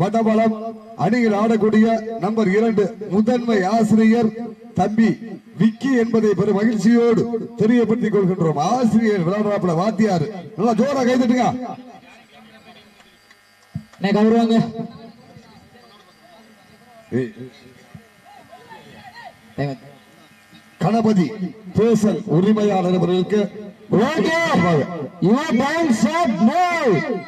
வடபலம் அணியில் ஆடக்கூடிய நம்பர் இரண்டு முதன்மை ஆசிரியர் தம்பி விக்கி என்பதை பெரும் மகிழ்ச்சியோடு தெரியப்படுத்திக் கொள்கின்றோம். ஆசிரியர் விளையாடுறாப்புல வாத்தியார். நல்லா ஜோரா கைதட்டுங்க ஏய், கணபதி பேசல் உரிமையாளர்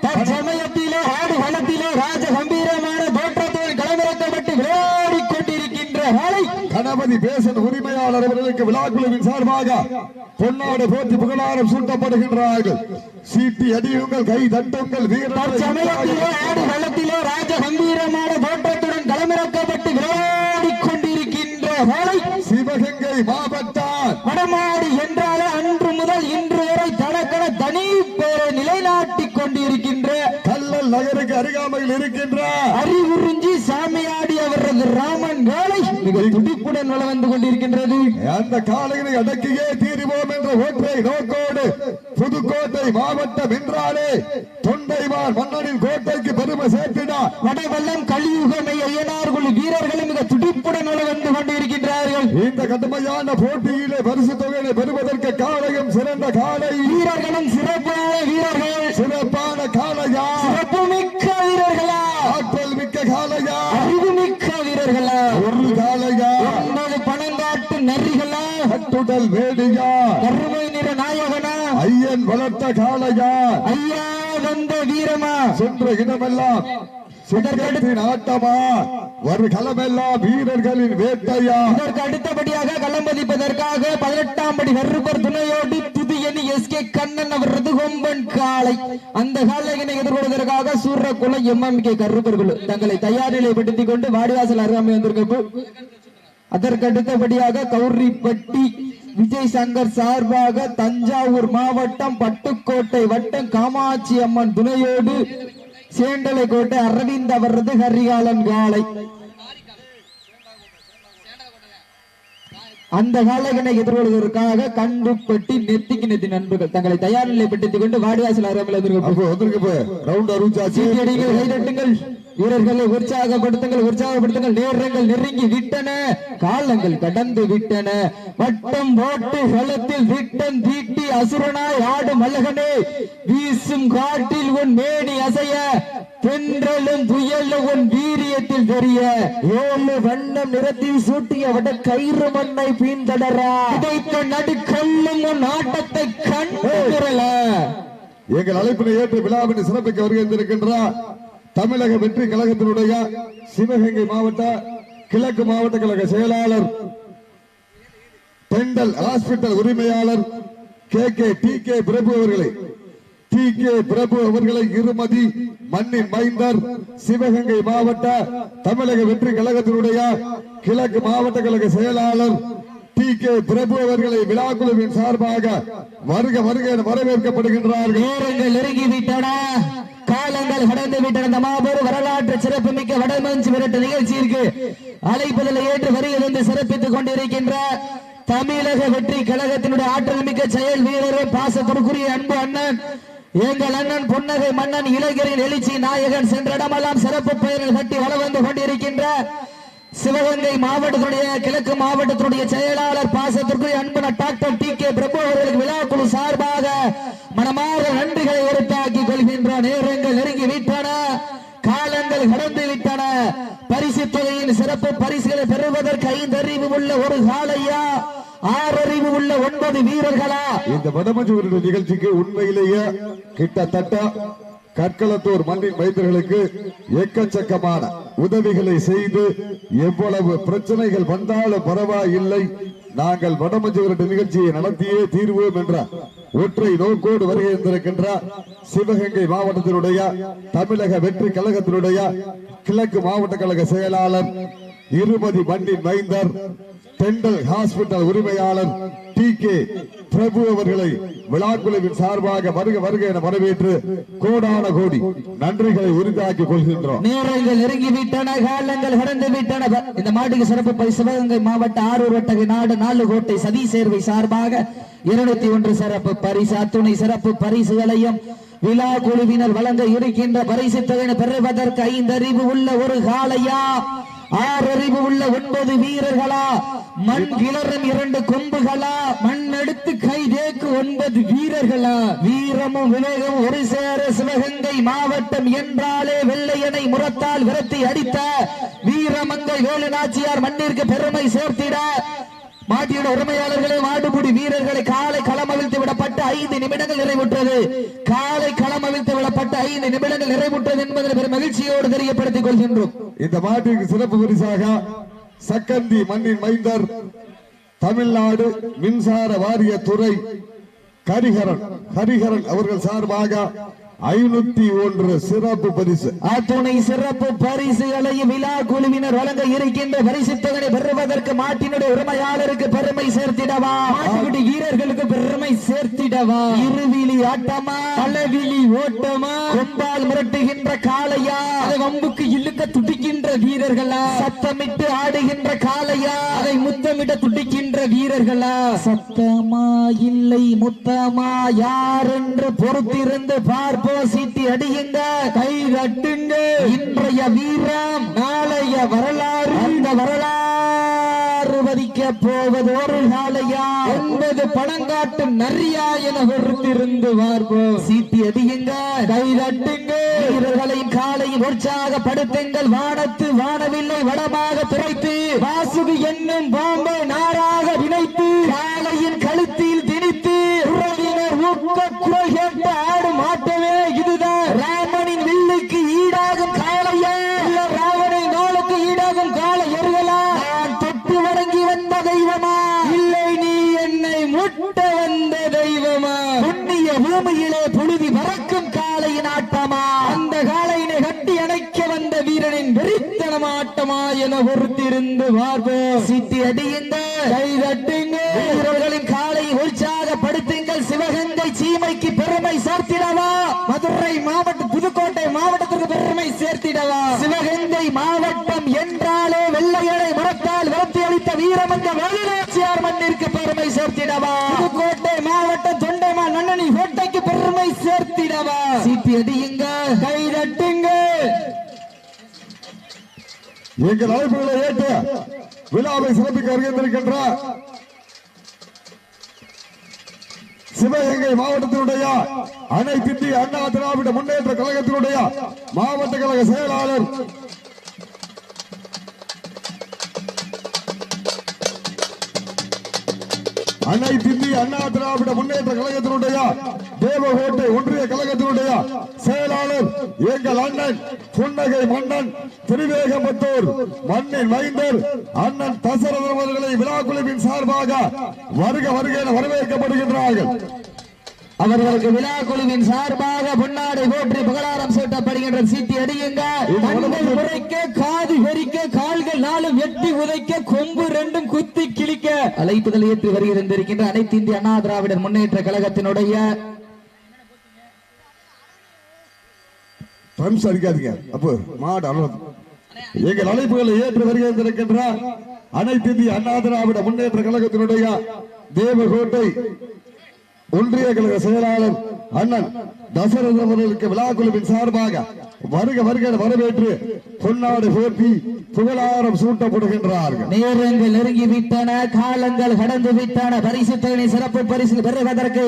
தற்சமயத்திலே ஆடு களத்திலே ராஜ கம்பீரமான தோற்றத்தோடு களமிறக்கப்பட்டு விளையாடிக் கொண்டிருக்கின்ற வேலை கணபதி பேசல் உரிமையாளர் அவர்களுக்கு விழாக்குழுவின் சார்பாக பொன்னாடு போற்றி புகழாரம் சூட்டப்படுகின்றார்கள். சீட்டி அடியுங்கள் கை தட்டுங்கள் தற்சமயத்திலே ஆடு களத்திலே ராஜ கம்பீரமான தோற்றத்துடன் களமிறக்கப்பட்டு விளையாடிக் கொண்டிருக்கின்ற வேலை சிவகங்கை மாவட்டம். வடமாடு என்றாலே தனி பேரை நிலைநாட்டிக் கொண்டிருக்கின்ற கல்லல் நகருக்கு அருகாமையில் இருக்கின்ற அறிவுறிஞ்சி சாமியாடி அவரது ராமன் வேலை மிக துடிப்புடன் வந்து கொண்டிருக்கின்றது. அந்த காலையினை அடக்கியே தீருவோம் என்ற ஒற்றை நோக்கோடு புதுக்கோட்டை மாவட்டம் என்றாலே தொண்டைமான் மன்னனின் கோட்டைக்கு பெருமை சேர்த்தினார் வடவல்லம் கலியுகமை ஐயனார்கள் வீரர்களும் மிக துடிப்புடன் வந்து கொண்டிருக்கின்றார்கள். இந்த கடுமையான போட்டியிலே பரிசு தொகையை பெறுவதற்கு காலையும் சிறந்த காலை. வீரர்களும் சிறப்பான வீரர்கள். சிறப்பான காளையா சிறப்பு மிக்க வீரர்களா ஆற்றல் மிக்க காளையா அறிவு மிக்க வீரர்களா ஒரு காளையா ஒன்பது பணங்காட்டு நரிகளா கட்டுடல் வேடியா கருமை நிற நாயகனா? ஐயன் வளர்த்த காளையா ஐயா வந்த வீரமா? சென்ற இடமெல்லாம் சிங்கத்தின் ஆட்டமா? ஒரு களமெல்லாம் வீரர்களின் வேட்டையா? இதற்கு அடுத்தபடியாக களம்பதிப்பதற்காக பதினெட்டாம் படி கருப்பர் துணையோடு புதியணி எஸ் கே கண்ணன் அவரது கொம்பன் காளை. அந்த காலையினை எதிர்கொள்வதற்காக சூரக்குளம் எம்எம் கே கருப்பர் குழு தங்களை தயார் நிலைப்படுத்திக் கொண்டு வாடிவாசல் அருகாமை வந்திருக்க அதற்கு அடுத்தபடியாக கௌரிப்பட்டி விஜய் சங்கர் சார்பாக தஞ்சாவூர் மாவட்டம் பட்டுக்கோட்டை வட்டம் காமாட்சி அம்மன் துணையோடு சேண்டலை கோட்டை அரவிந்த் அவரது ஹரிகாலன் காலை. அந்த காலகனை எதிர்கொள்வதற்காக கண்டுபட்டி நெத்திக்கு நெத்தி நண்பர்கள். தங்களை தயார் நிலைப்படுத்திக் கொண்டு வாடிவாசல் சீட்டியடிகள் கைதட்டுங்கள். வீரர்களை உற்சாகப்படுத்துங்கள் உற்சாகப்படுத்துங்கள். நேரங்கள் நெருங்கி விட்டன. காலங்கள் கடந்து விட்டன. வட்டம் போட்டு களத்தில் விட்டம் தீட்டி அசுரனாய் ஆடும் அழகனே. வீசும் காட்டில் உன் மேனி அசைய. தென்றலும் புயலும் உன் வீரியத்தில் தெரிய ஏழு வண்ணம் நிறத்தில் சூட்டிய வட கயிறு மண்ணை பீந்தடரா இதைத்த நடுக்கல்லும் உன் ஆட்டத்தை கண்டுரல எங்கள் அழைப்பினை ஏற்று விழாவினை சிறப்பிக்க வருகின்றிருக்கின்றார் தமிழக வெற்றி கழகத்தினுடைய சிவகங்கை மாவட்ட கிழக்கு மாவட்ட கழக செயலாளர் பெண்டல் ஹாஸ்பிட்டல் உரிமையாளர் K K D K Prabhu அவர்களை. டி கே பிரபு அவர்களை இருமதி மண்ணின் மைந்தர் சிவகங்கை மாவட்ட தமிழக வெற்றி கழகத்தினுடைய கிழக்கு மாவட்ட கழக செயலாளர் டி கே பிரபு அவர்களை விழாக்குழுவின் சார்பாக வருக வருக என வரவேற்கப்படுகின்றார்கள். நேரங்கள் நெருங்கி காலங்கள் கடந்து விட்டன இந்த மாபெரும் வரலாற்று சிறப்புமிக்க வடமஞ்சு விரட்டு நிகழ்ச்சியிற்கு அழைப்பதில் ஏற்று வருகிறது சிறப்பித்துக் கொண்டிருக்கின்ற தமிழக வெற்றி கழகத்தினுடைய ஆற்றல் மிக்க செயல் வீரரும் பாசத்திற்குரிய அன்பு அண்ணன் எங்கள் அண்ணன் புன்னகை மன்னன் இளைஞரின் எழுச்சி நாயகன் சென்றிடமெல்லாம் சிறப்பு பெயரில் கட்டி வள வந்து கொண்டிருக்கின்ற சிவகங்கை மாவட்டத்துடைய கிழக்கு மாவட்டத்துடைய செயலாளர் பாசத்திற்குரிய அன்பன டாக்டர் டி கே பிரபு அவர்களுக்கு விழாக்குழு சார்பாக மனமாக நன்றிகளை உறுத்தாக்கிக் கொள்கின்ற நேரங்கள் நெருங்கி விட்டன. காலங்கள் கடந்து விட்டன. பரிசு தொகையின் சிறப்பு பரிசுகளை பெறுவதற்கு ஐந்தறிவு உள்ள ஒரு காலையா? ஆறறிவு உள்ள ஒன்பது வீரர்களா? இந்த வடமஞ்சு நிகழ்ச்சிக்கு உண்மையிலேயே கிட்டத்தட்ட கற்களத்தூர் மண்ணின் வைத்தர்களுக்கு எக்கச்சக்கமான உதவிகளை செய்து எவ்வளவு பிரச்சனைகள் வந்தாலும் பரவாயில்லை. நாங்கள் வடமஞ்சு நிகழ்ச்சியை நடத்தியே தீர்வோம் என்ற ஒற்றை நோக்கோடு வருகை இருந்திருக்கின்ற சிவகங்கை மாவட்டத்தினுடைய தமிழக வெற்றி கழகத்தினுடைய கிழக்கு மாவட்ட கழக செயலாளர் இருமதி மண்ணின் மைந்தர் தெண்டல் ஹாஸ்பிட்டல் உரிமையாளர் டி கே பிரபு அவர்களை விழாக்குழுவின் சார்பாக வருக வருக என வரவேற்று கோடான கோடி நன்றிகளை உரித்தாக்கிக் கொள்கின்றோம். நேரங்கள் நெருங்கி காலங்கள் கடந்து விட்டன இந்த மாட்டுக்கு சிறப்பு பரிசு சிவகங்கை மாவட்ட ஆரூர் வட்டகை நாடு நாலு கோட்டை சதி சேர்வை சார்பாக இருநூத்தி ஒன்று சிறப்பு பரிசு அத்துணை சிறப்பு பரிசுகளையும் விழா குழுவினர் வழங்க இருக்கின்ற பரிசு தொகையினை பெறுவதற்கு ஐந்து அறிவு உள்ள ஒரு காலையா ஆறறிவு உள்ள ஒன்பது வீரர்களா? மண் கிளறும் இரண்டு கொம்புகளா? மண் எடுத்து கை தேக்கு ஒன்பது வீரர்களா? வீரமும் விவேகம் ஒரு சேர சிவகங்கை மாவட்டம் என்றாலே வெள்ளையனை முரத்தால் விரத்தி அடித்த வீரமங்கை வேலு நாச்சியார் மண்ணிற்கு பெருமை சேர்த்திட மாட்டியோட உரிமையாளர்களே மாட்டுப்பிடி வீரர்களை காலை களம் அவிழ்த்து விடப்பட்டு ஐந்து நிமிடங்கள் நிறைவுற்றது. காலை களம் அவிழ்த்து விடப்பட்டு ஐந்து நிமிடங்கள் நிறைவுற்றது என்பதை பெரும் மகிழ்ச்சியோடு தெரியப்படுத்திக் கொள்கின்றோம். இந்த மாட்டிற்கு சிறப்பு பரிசாக சக்கந்தி மண்ணின் மைந்தர் தமிழ்நாடு மின்சார வாரிய துறை கரிகரன் ஹரிஹரன் அவர்கள் சார்பாக ஐநூத்தி ஒன்று சிறப்பு பரிசு. அத்துணை சிறப்பு பரிசுகளை விழா குழுவினர் வழங்க இருக்கின்ற பரிசு தொகை பெறுவதற்கு மாட்டினுடைய உரிமையாளருக்கு பெருமை சேர்த்திடவா? மாட்டுக்குடி வீரர்களுக்கு பெருமை சேர்த்திடவா? இருவிழி ஆட்டமா? பலவிழி ஓட்டமா? கொம்பால் மிரட்டுகின்ற காளையா? வம்புக்கு இழுக்க துடிக்கின்ற வீரர்களா? சத்தமிட்டு ஆடுகின்ற காளையா? அதை முத்தமிட துடிக்கின்ற வீரர்களா? சத்தமா இல்லை முத்தமா? யார் என்று பொறுத்திருந்து பார்ப்போம். சீட்டி அடியுங்க. கை தட்டுங்க. இன்றைய வீரம் நாளைய வரலாறு. அந்த வரலாறு வதிக்க போவது ஒரு காலையா என்பது பணங்காட்டு நரியா என பொறுத்திருந்து பார்ப்போம் சீட்டி அடியுங்க கை தட்டுங்க வீரர்களின் காலை உற்சாகப்படுத்துங்கள் வானத்து வானவில்லை வடமாக துரைத்து. வாசுகி என்னும் பாம்பை நாராக வினைத்து. காளையினை கட்டி அணைக்க வந்த வீரனின் வெறித்தனம் ஆட்டமா என பொறுத்திருந்து பார்ப்போம். சிட்டி அடியுங்க. கை தட்டுங்க. வீரர்களின் காலை உற்சாகப்படுத்துங்கள். சிவகங்கை சீமைக்கு பெருமை சேர்த்திடவா? மதுரை மாவட்டம் புதுக்கோட்டை மாவட்டத்திற்கு பெருமை சேர்த்திடவா? சிவகங்கை மாவட்டம் என்றாலே வெள்ளையடை முறத்தால் விரட்டி அளித்த வீரமங்க வேலுநாச்சியார் மண்ணிற்கு பெருமை சேர்த்திடவா? புதுக்கோட்டை மாவட்டம் சீட்டி அடியுங்க கை தட்டுங்க. எங்கள் அழைப்புகளை ஏற்று விழாவை சிறப்பிக்க வருகின்றிருக்கின்ற சிவகங்கை மாவட்டத்தினுடைய அனைத்து இந்திய அண்ணா திராவிட முன்னேற்ற கழகத்தினுடைய மாவட்ட கழக செயலாளர் அனைத்து இந்திய அண்ணா திராவிட முன்னேற்ற கழகத்தினுடைய தேவகோட்டை ஒன்றிய கழகத்தினுடைய செயலாளர் எங்கள் அண்ணன் புன்னகை மன்னன் திருவேகம்பத்தூர் மண்ணின் மைந்தர் அண்ணன் தசரதன் அவர்களை விழா குழுவின் சார்பாக வருக வருக என வரவேற்கப்படுகின்றார்கள். அவர்களுக்கு விழா குழுவின் சார்பாக பொன்னாடை போற்றி புகழாரம் சூட்டப்படுகின்ற சீட்டி அடியுங்க காது வெறிக்க கால்கள் நாளும் எட்டி உதைக்க கொம்பு ரெண்டும் குத்தி கிழிக்க. அழைப்புதல் ஏற்றி வருகின்றிருக்கின்ற அனைத்து இந்திய அண்ணா திராவிடர் முன்னேற்ற கழகத்தினுடைய ட்ரம்ஸ் அடிக்காதீங்க. அப்போ மாடு அவ்வளவு எங்கள் அழைப்புகளை ஏற்று வருகின்றிருக்கின்ற அனைத்து இந்திய அண்ணா திராவிட முன்னேற்ற கழகத்தினுடைய தேவகோட்டை ஒன்றிய கழக செயலாளர் அண்ணன் தசரத அவர்களுக்கு விழா குழுவின் சார்பாக வருக வருக வரவேற்று பொன்னாடு போற்றி புகழாரம் சூட்டப்படுகின்றார்கள். நேரங்கள் நெருங்கி விட்டன காலங்கள் கடந்து விட்டன பரிசு தேனி சிறப்பு பரிசு பெறுவதற்கு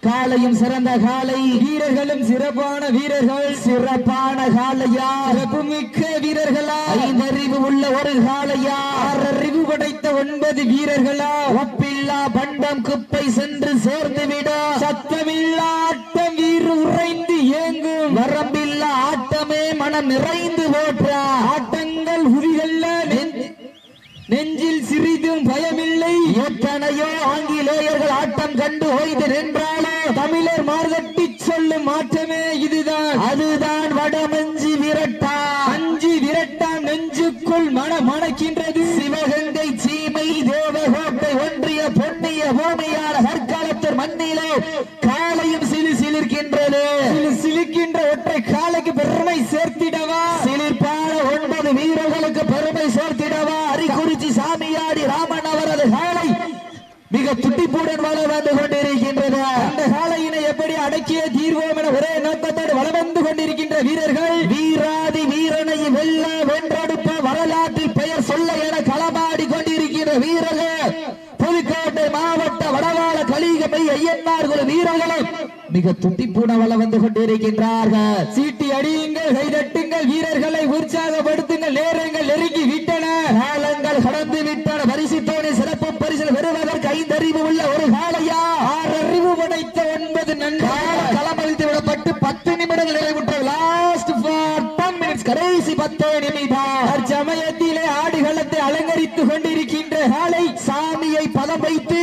காலையும் சிறந்த காலை. வீரர்களும் சிறப்பான வீரர்கள். சிறப்பான காலையா? சிறப்பு மிக்க வீரர்களா? ஐந்தறிவு உள்ள ஒரு காலையா? ஆறறிவு படைத்த ஒன்பது வீரர்களா? ஒப்பில்லா பண்டம் குப்பை சென்று சேர்ந்து விட சத்தமில்லா ஆட்டம் வீறு உறைந்து ஏங்கும். வரம்பில்லா ஆட்டமே மனம் நிறைந்து போற்ற? ஆட்டங்கள் நெஞ்சு நெஞ்சில் சிறிதும் பயமில்லை. எத்தனையோ ஆங்கிலேயர்கள் ஆட்டம் கண்டு ஓய்ந்து நின்றாலோ தமிழர் மார்கட்டி சொல்லும் மாற்றமே இதுதான். அதுதான் வடமஞ்ச விரட்டா அஞ்சி விரட்டா நெஞ்சுக்குள் மன மணக்கின்றது சிவகங்கை சீமை தேவகோட்டை ஒன்றிய பொன்னிய பூமியான கற்காலத்தர் மண்ணிலே காலையும் சிலு சிலிர்க்கின்றது சிலு சிலிர்க்கின்ற ஒற்றை காலைக்கு பெருமை சேர்த்திடவா சிலிர்ப்பான ஒன்பது வீரர்களுக்கு பெருமை சேர்த்திடவா அரிக்குறிச்சி சாமியாடி ராமன் அவரது காலை மிக துட்டிப்புடன் வள வந்து கொண்டிருக்கின்றது அந்த காலையினை எப்படி அடக்கிய தீர்வோம் என ஒரே வெல்ல வென்றெடுப்ப வரலாற்றில் பெயர் சொல்ல என களமாடி கொண்டிருக்கிற வீரர்கள் புதுக்கோட்டை மாவட்ட வடவாள கலிகமை ஐயன்மார்கள் வீரர்களும் மிக துட்டிப்பூன வள வந்து கொண்டிருக்கின்றார்கள். சீட்டி அடியுங்கள் கைதட்டுங்கள் வீரர்களை உற்சாகப்படுத்துங்கள் நேரங்கள் நெருங்கி விட்டன. காலங்கள் கடந்து விட்டன. பரிசுத்தோனை சிறப்பு பரிசில் பெறுவதற்கு ஐந்தறிவு உள்ள ஒரு காலையா ஆறு அறிவு படைத்த ஒன்பது நன்றாக களமளித்து விடப்பட்டு பத்து நிமிடங்கள் நிறைவுற்ற லாஸ்ட் ஃபார் டென் மினிட்ஸ் கடைசி பத்து நிமிடம். தற்சமயத்திலே ஆடுகளத்தை அலங்கரித்துக் கொண்டிருக்கின்ற காலை சாமியை பதம் வைத்து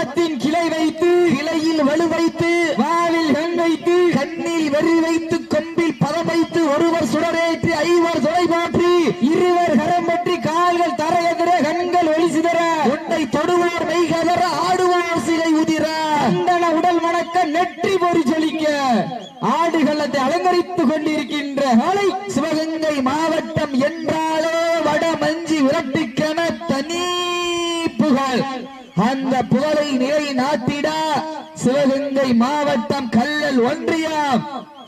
மதத்தின் கிளை வைத்து கிளையில் வலு வைத்து வாவில் கண் வைத்து கண்ணில் வெறி வைத்து கொம்பில் பதம் வைத்து ஒருவர் சுடரேற்றி ஐவர் துணை மாற்றி இருவர் கரம் பற்றி கால்கள் தரையெதிர கண்கள் ஒளி சிதற உன்னை தொடுவார் மெய் கதற ஆடுவோர் சிலை உதிர. அந்தன உடல் மணக்க நெற்றி பொறி ஜொலிக்க. ஆடுகளத்தை அலங்கரித்துக் கொண்டிருக்கின்ற ஆலை சிவகங்கை மாவட்டம் என்றார் அந்த புகழை நிலை நாட்டிட. சிவகங்கை மாவட்டம் கல்லல் ஒன்றியம்.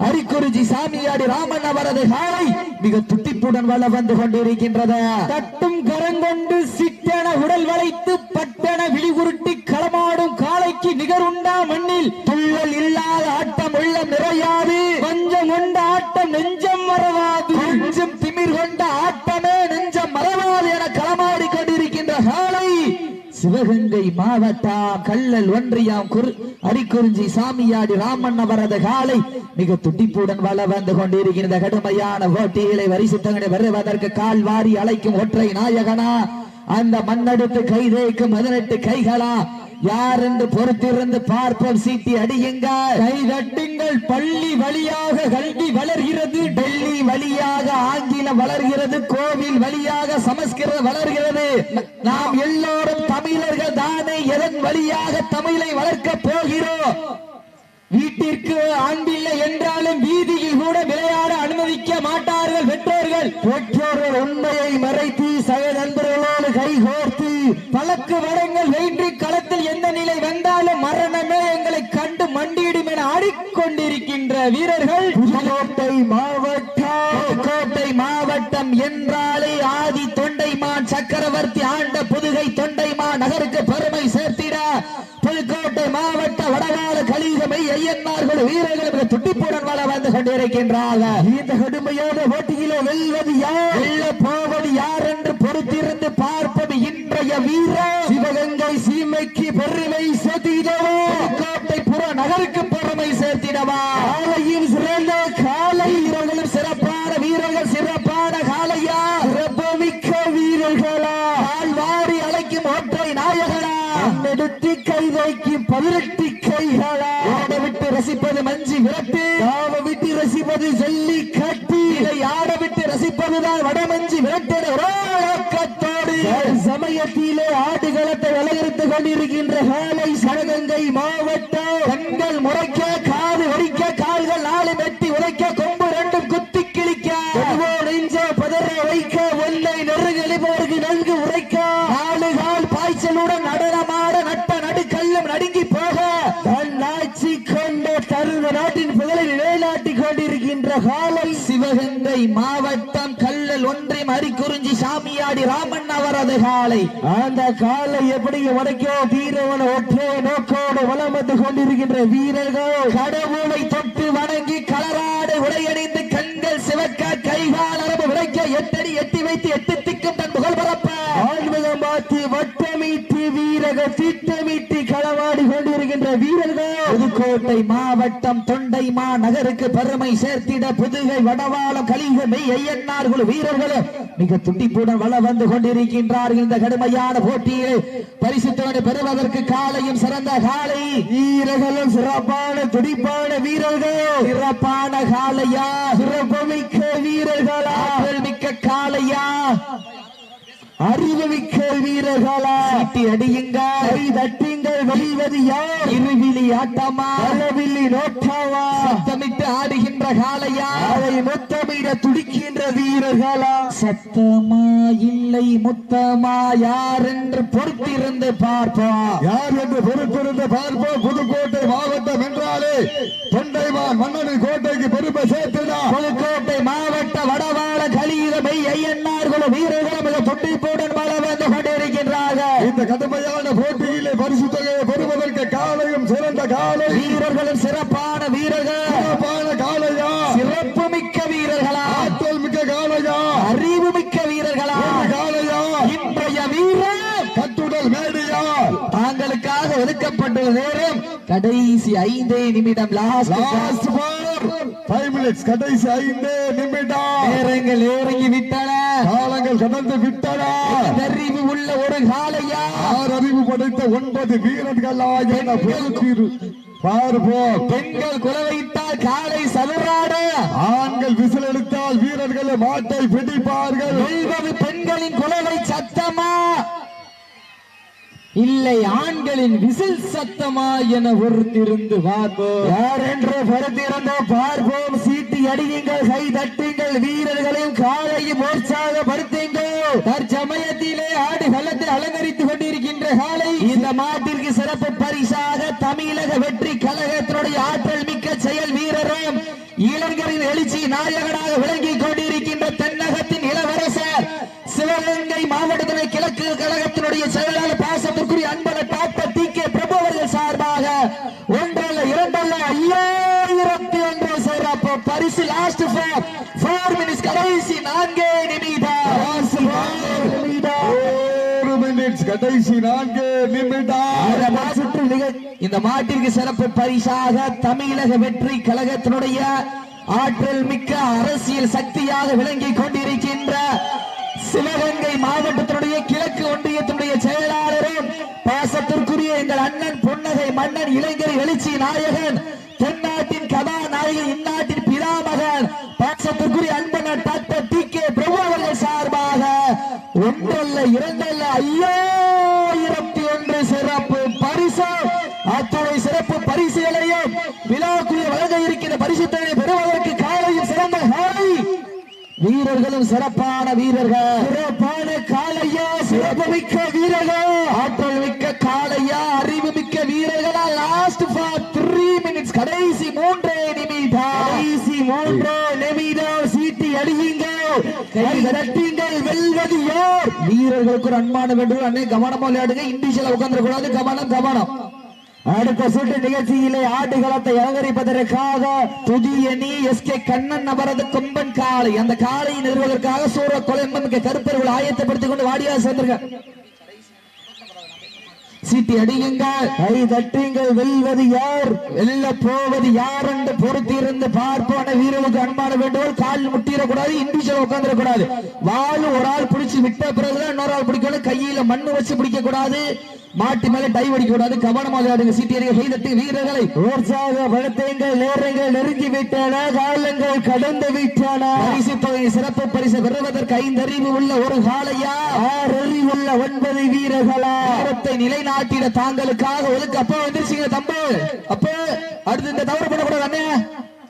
அரிக்குறிச்சி சாமியாடி ராமன் அவரது காலை மிக துட்டிப்புடன் வள வந்து கொண்டிருக்கின்றது. தட்டும் கரங்கொண்டு சிட்டென உடல் வளைத்து பட்டென விழிகுருட்டி களமாடும் காளைக்கு நிகருண்டா மண்ணில். துள்ளல் சிவகங்கை மாவட்டா கல்லல் ஒன்றியம் குரு அரிக்குறிஞ்சி சாமியாடி ராமன் அவரது காலை மிக துட்டிப்புடன் வள வந்து கொண்டிருக்கின்ற கடுமையான போட்டிகளை வரிசுத்தங்களை வருவதற்கு கால் வாரி அழைக்கும் ஒற்றை நாயகனா அந்த மண்ணெடுத்து கை தேய்க்கும் பதினெட்டு கைகளா யார் என்று பொறுத்திருந்து பார்ப்போம். சீட்டி அடியுங்க. கைதட்டுங்கள் பள்ளி வழியாக கல்வி வளர்கிறது. டெல்லி வழியாக ஆங்கிலம் வளர்கிறது. கோவில் வழியாக சமஸ்கிருதம் வளர்கிறது. நாம் எல்லோரும் தானே வழியாக தமிழை வளர்க்க போகிறோம் வீட்டிற்கு ஆண்பில்லை என்றாலும் வீதியில் கூட விளையாட அனுமதிக்க மாட்டார்கள் பெற்றோர்கள். பெற்றோர்கள் உண்மையை மறைத்து சக நண்பர்களோடு கைகோர்த்து பழக்கு வடங்கள் வெயின்றி களத்தில் எந்த நிலை வந்தாலும் மரணமே எங்களை கண்டு மண்டியிடும் என ஆடிக்கொண்டிருக்கின்ற வீரர்கள். மாவட்ட மாவட்டம் என்றாலே ஆதி தொண்டைமான் சக்கரவர்த்தி ஆண்ட புதுகை தொண்டைமான் நகருக்கு பெருமை சேர்த்திட. புதுக்கோட்டை மாவட்ட வடவாள கலிதமை ஐயன்மார்கள் வீரர்கள் துட்டிப்புடன் வள வந்து கொண்டிருக்கின்றார்கள். இந்த கடுமையான போட்டியிலே வெல்வது யார்? வெல்ல போவது யார் என்று பொறுத்திருந்து பார்ப்பது இன்றைய வீரர். சிவகங்கை சீமைக்கு பெருமை சேர்த்திடவா? புதுக்கோட்டை புற நகருக்கு பெருமை சேர்த்திடவா? காலையில் சிறந்த காலை வீரர்களும் சிறப்பான வீரர்கள் சிறப்பான காலையா சிறப்புமிக்க வீரர்களா கால் வாரி அழைக்கும் ஒற்றை நாயகனா எடுத்து கை வைக்கும் பதினெட்டு கைகளா ஆட விட்டு ரசிப்பது மஞ்சி விரட்டு. ஆட விட்டு ரசிப்பது ஜல்லி கட்டி இதை ஆட விட்டு ரசிப்பதுதான் வடமஞ்சி விரட்டு. ரோக்கத்தோடு சமயத்திலே ஆடுகளத்தை அலங்கரித்துக் கொண்டிருக்கின்ற காலை சடகங்கை மாவட்டம். கண்கள் முறைக்க காது வடிக்க கால்கள் நாலு மெட்டி உரைக்க கொம்பு ரெண்டும் குத்தி கிழிக்க எதுவோ நெஞ்ச பதற வைக்க ஒல்லை நெருங்கெளிப்பவருக்கு நன்கு உரைக்க நாலு கால் பாய்ச்சலுடன் நடனமாட நட்ட நடுக்கல்லும் நடுங்கி போக தன் ஆட்சி கொண்ட தருண நாட்டின் புகழை நிலைநாட்டிக் காலை சிவகங்கை மாவட்டம் கல்லல் ஒன்றியம் அரிக்குறிஞ்சி சாமியாடி ராமன் அவரது காலை. அந்த காலை எப்படி உடைக்கோ தீரவன ஒற்றை நோக்கோடு வந்து கொண்டிருக்கின்ற வீரர்கள். கடவுளை தொட்டு வணங்கி கலராடு உடையணிந்து கண்கள் சிவக்க கைகால் அரபு விளைக்க எட்டடி எட்டி வைத்து எட்டு திக்கும் தன் புகழ் பரப்ப ஆன்மீகம் பார்த்து வட்டமிட்டு வீரர்கள் திட்டமிட்டு களவாடி கொண்டிருக்கின்ற வீரர்கள் புதுக்கோட்டை மாவட்டம் தொண்டைமா நகருக்கு பெருமை சேர்த்திட புதுகை வடவாளம் கலிகமை ஐயன்னார் குழு வீரர்களும் மிக துண்டிப்புடன் வள வந்து கொண்டிருக்கின்றார்கள் இந்த கடுமையான போட்டியில். பரிசு தொகை பெறுவதற்கு காலையும் சிறந்த காலை. வீரர்களும் சிறப்பான துடிப்பான வீரர்கள். சிறப்பான காலையா? சிறப்புமிக்க வீரர்களா? ஆற்றல் மிக்க காலையா? அறிவுமிக்க வீரர்களா? சீட்டி அடியுங்கள். கை தட்டுங்கள். வெல்வது யார்? இருவிழி ஆட்டமா? அளவில்லி நோட்டாவா? சத்தமிட்டு ஆடுகின்ற காளையா? அதை முத்தமிட துடிக்கின்ற வீரர்களா? சத்தமா? இல்லை முத்தமா? யார் என்று பொறுத்திருந்து பார்ப்போம். யார் என்று பொறுத்திருந்து பார்ப்போம்? புதுக்கோட்டை மாவட்டம் என்றாலே தொண்டைமான் மன்னனின் கோட்டைக்கு பெருமை சேர்த்துடா. புதுக்கோட்டை மாவட்ட வடவாள கலியுகமை ஐயன்னார் குழு வீரர்களும் மிக துண்டிப்புடன் மழை வந்து கொண்டிருக்கின்றார்கள் இந்த கடுமையான போட்டியிலே பரிசு தொகையை பெறுவதற்கு காலையும் சிறந்த காலை. வீரர்களும் சிறப்பான வீரர்கள். சிறப்பான காலையா? சிறப்பு மிக்க வீரர்களா? ஆற்றல் மிக்க காலையா? அறிவு மிக்க வீரர்களா காலையா? இன்றைய வீரர் கட்டுடல் மேடியா? தாங்களுக்காக ஒதுக்கப்பட்டுள்ள நேரம் கடைசி ஐந்தே நிமிடம். லாஸ்ட் லாஸ்ட் ஃபைவ் மினிட்ஸ் கடைசி ஐந்து நிமிடம். நேரங்கள் இறங்கி விட்டன. காலங்கள் கடந்து விட்டன அறிவு உள்ள ஒரு காலையா அறிவு படைத்த ஒன்பது வீரர்களா என பொறுத்திரு பார்ப்போம் பெண்கள் குலவைத்தால் காலை சதுராட. ஆண்கள் விசில் எடுத்தால் வீரர்கள் மாட்டை பிடிப்பார்கள். பெண்களின் குலவை சத்தமா? இல்லை ஆண்களின் விசில் சத்தமா என ஒருத்திருந்து பார்ப்போம் யார் என்று பொறுத்திருந்தோ பார்ப்போம் அடியுங்கள் கை தட்டுங்கள் வீரர்களையும் காலையும் உற்சாகப்படுத்துங்கள். தற்சமயத்திலே ஆடு களத்தை அலங்கரித்துக் கொண்டிருக்கின்ற காலை இந்த மாட்டிற்கு சிறப்பு பரிசாக தமிழக வெற்றி கழகத்தினுடைய ஆற்றல் மிக்க செயல் வீரரும் இளைஞரின் எழுச்சி நாயகனாக விளங்கிக் கொண்டிருக்கின்ற தென்னகத்தின் இளவரசர் சிவகங்கை மாவட்டத்தினை கிழக்கு கழகத்தினுடைய செயலாளர் பாசத்திற்குரிய அன்பன டாக்டர் டி கே பிரபு அவர்கள் சார்பாக ஒன்றல்ல இரண்டல்ல ஐயாயிரத்தி ஒன்று பரிசு லாஸ்ட் ஃபோர் ஃபோர் மினிட்ஸ் கடைசி நான்கே நிமிடம் ஒரு மினிட்ஸ் கடைசி நான்கு நிமிடம் இந்த மாட்டிற்கு சிறப்பு பரிசாக தமிழக வெற்றி கழகத்தினுடைய ஆற்றல் மிக்க அரசியல் சக்தியாக விளங்கிக் கொண்டிருக்கின்ற சிவகங்கை மாவட்டத்தினுடைய கிழக்கு ஒன்றியத்தினுடைய செயலாளரும் பாசத்திற்குரிய எங்கள் அண்ணன் புன்னகை மன்னன் இளைஞர் எழுச்சி நாயகன் தென்னாட்டின் கதாநாயகன் இந்நாட்டின் பிதாமகன் பாசத்திற்குரிய அன்பன் டாக்டர் டி கே பிரபு அவர்கள் சார்பாக ஒன்றல்ல இரண்டல்ல ஐயாயிரத்தி ஒன்று சிறப்பு பரிசு. அத்துணை சிறப்பு பரிசுகளையும் விழாக்குரிய வழங்க இருக்கிற பரிசுத்தனை பெறுவதற்கு காலையில் சிறந்த காலை வீரர்களும் சிறப்பான வீரர்கள். சிறப்பான காலையா சிறப்பு மிக்க வீரர்கள். ஆற்றல் மிக்க காலையா அறிவு மிக்க வீரர்களா லாஸ்ட் ஃபார் த்ரீ மினிட்ஸ் கடைசி மூன்றே நிமிடம் கடைசி மூன்றோ நிமிடம் சீட்டி அடியுங்கள் கை தட்டுங்கள் வெல்வது யார்? வீரர்களுக்கு ஒரு அன்பான வேண்டும் அன்னை கவனமா விளையாடுங்க. இண்டிஷியல உட்கார்ந்து கூடாது கவனம் கவனம். அடுத்த சுற்று நிகழ்ச்சியிலே ஆடுகளத்தை அலங்கரிப்பதற்காக புதிய நீ எஸ். கே. கண்ணன் அவரது கொம்பன் காளை. அந்த காளையை நிறுவதற்காக சூர கொலம்பம் கருப்பர்கள் ஆயத்தப்படுத்திக் கொண்டு வாடியா சேர்ந்திருக்க சீட்டி அடியுங்க. கை தட்டுங்கள். வெல்வது யார்? வெல்ல போவது யார் என்று பொறுத்திருந்து பார்ப்பான வீரர்களுக்கு அன்பான வேண்டுகோள். கால் முட்டிடக்கூடாது இண்டிவிஜுவல் உட்காந்துடக்கூடாது வாழும் ஒரு ஆள் பிடிச்சு விட்ட பிறகுதான் இன்னொரு ஆள் பிடிக்கணும். கையில மண்ணு வச்சு பிடிக்க கூடாது மாட்டி மேல டைவ் அடிக்க கூடாது கவனமாக விளையாடுங்க. சீட்டி அடிக்க கை தட்டி வீரர்களை உற்சாகப்படுத்துங்கள் நேரங்கள் நெருங்கி விட்டன காலங்கள் கடந்து விட்டன. பரிசு தொகை சிறப்பு பரிசு பெறுவதற்கு ஐந்தறிவு உள்ள ஒரு காளையா? ஆறு அறிவுள்ள ஒன்பது வீரர்களா? நேரத்தை நிலைநாட்டிட தாங்களுக்காக ஒதுக்கு. அப்போ வந்துருச்சுங்க தம்பு. அப்போ அடுத்து இந்த தவறு பண்ணக்கூடாது அண்ணே.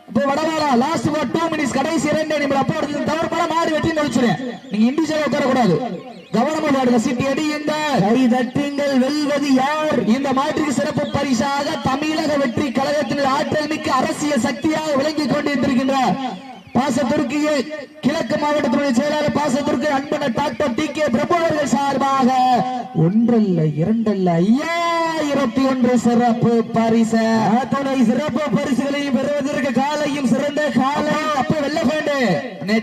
அப்போ வடவாளா லாஸ்ட் டூ மினிட்ஸ் கடைசி இரண்டு நிமிடம். அப்போ அடுத்து தவறு பண்ண மாறி வெட்டி முடிச்சிருக்கேன் நீங்க இண்டிவிஜுவல் உட்காரக்கூடாது. கவனமா விளையாடுங்க சீட்டி அடி கை தட்டுங்கள் வெல்வது யார்? இந்த மாற்றுக்கு சிறப்பு பரிசாக தமிழக வெற்றி கழகத்தின் ஆற்றல் மிக்க அரசியல் சக்தியாக விளங்கிக் கொண்டிருக்கின்ற பாசத்திற்கு கிழக்கு மாவட்டத்தினுடைய செயலாளர் பாசத்திற்கு அன்பன டாக்டர் டி கே பிரபு அவர்கள் சார்பாக ஒன்றல்ல இரண்டல்ல ஐயாயிரத்தி ஒன்று சிறப்பு பரிசு. சிறப்பு பரிசுகளையும் பெறுவதற்கு காலையும் சிறந்த காலை அப்ப வெல்ல வேண்டு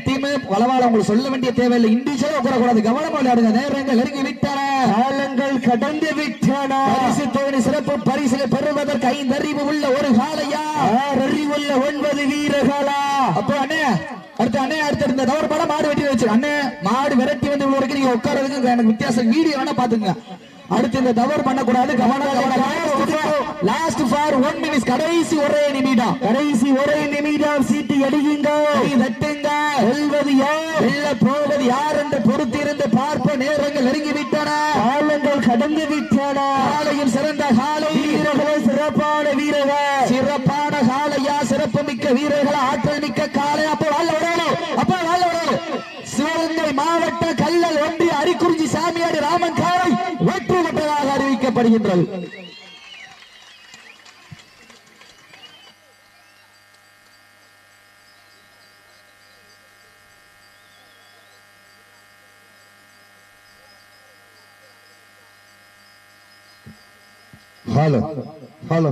டீம் வளவாள உங்களுக்கு சொல்ல வேண்டிய தேவையில்லை. இண்டிவிஜுவலா உட்காரக்கூடாது கவனமா விளையாடுங்க நேரங்கள் நெருங்கி விட்டன. காலங்கள் கடந்து விட்டன. பரிசு தொகை சிறப்பு பரிசுகளை பெறுவதற்கு ஐந்து அறிவு உள்ள ஒரு காலையா? ஆறு அறிவுள்ள ஒன்பது வீரர்களா? அப்போ அண்ணே அடுத்து அண்ணே அடுத்து இந்த தவறு படம் மாடு வெட்டி வச்சு. அண்ணே மாடு விரட்டி வந்து இவ்வளவு நீங்க உட்காரதுக்கு எனக்கு வித்தியாசம். வீடியோ வேணா பாத்துங்க அடுத்து இந்த தவறு பண்ணக்கூடாது. லாஸ்ட் ஃபார் ஒன் மினிட்ஸ் கடைசி ஒரே நிமிடம். கடைசி ஒரே நிமிடம். சீட்டு அடியுங்கள் கை தட்டுங்க. வெல்வது யார்? வெல்ல போவது யார் என்று பொறுத்திருந்து பார்ப்ப நேரங்கள் நெருங்கி விட்டன. காலங்கள் கடந்து விட்டன. காலையும் சிறந்த காலை. வீரர்கள் சிறப்பான வீரர்கள். சிறப்பான சிறப்பு மிக்க வீரர்கள் ஆற்றல் மிக்க காலை அப்போ வாழ விடணும். அப்போ வாழ விடணும். சிவகங்கை மாவட்ட கல்லல் ஒன்றிய அரிக்குறிஞ்சி சாமியாடி ராமன் காலை வெற்றி பெற்றதாக அறிவிக்கப்படுகின்றது. Hello hello.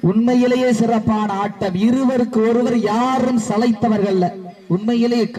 உண்மையிலேயே சிறப்பான ஆட்டம். இருவருக்கு ஒருவர் யாரும் சளைத்தவர்கள் உண்மையிலேயே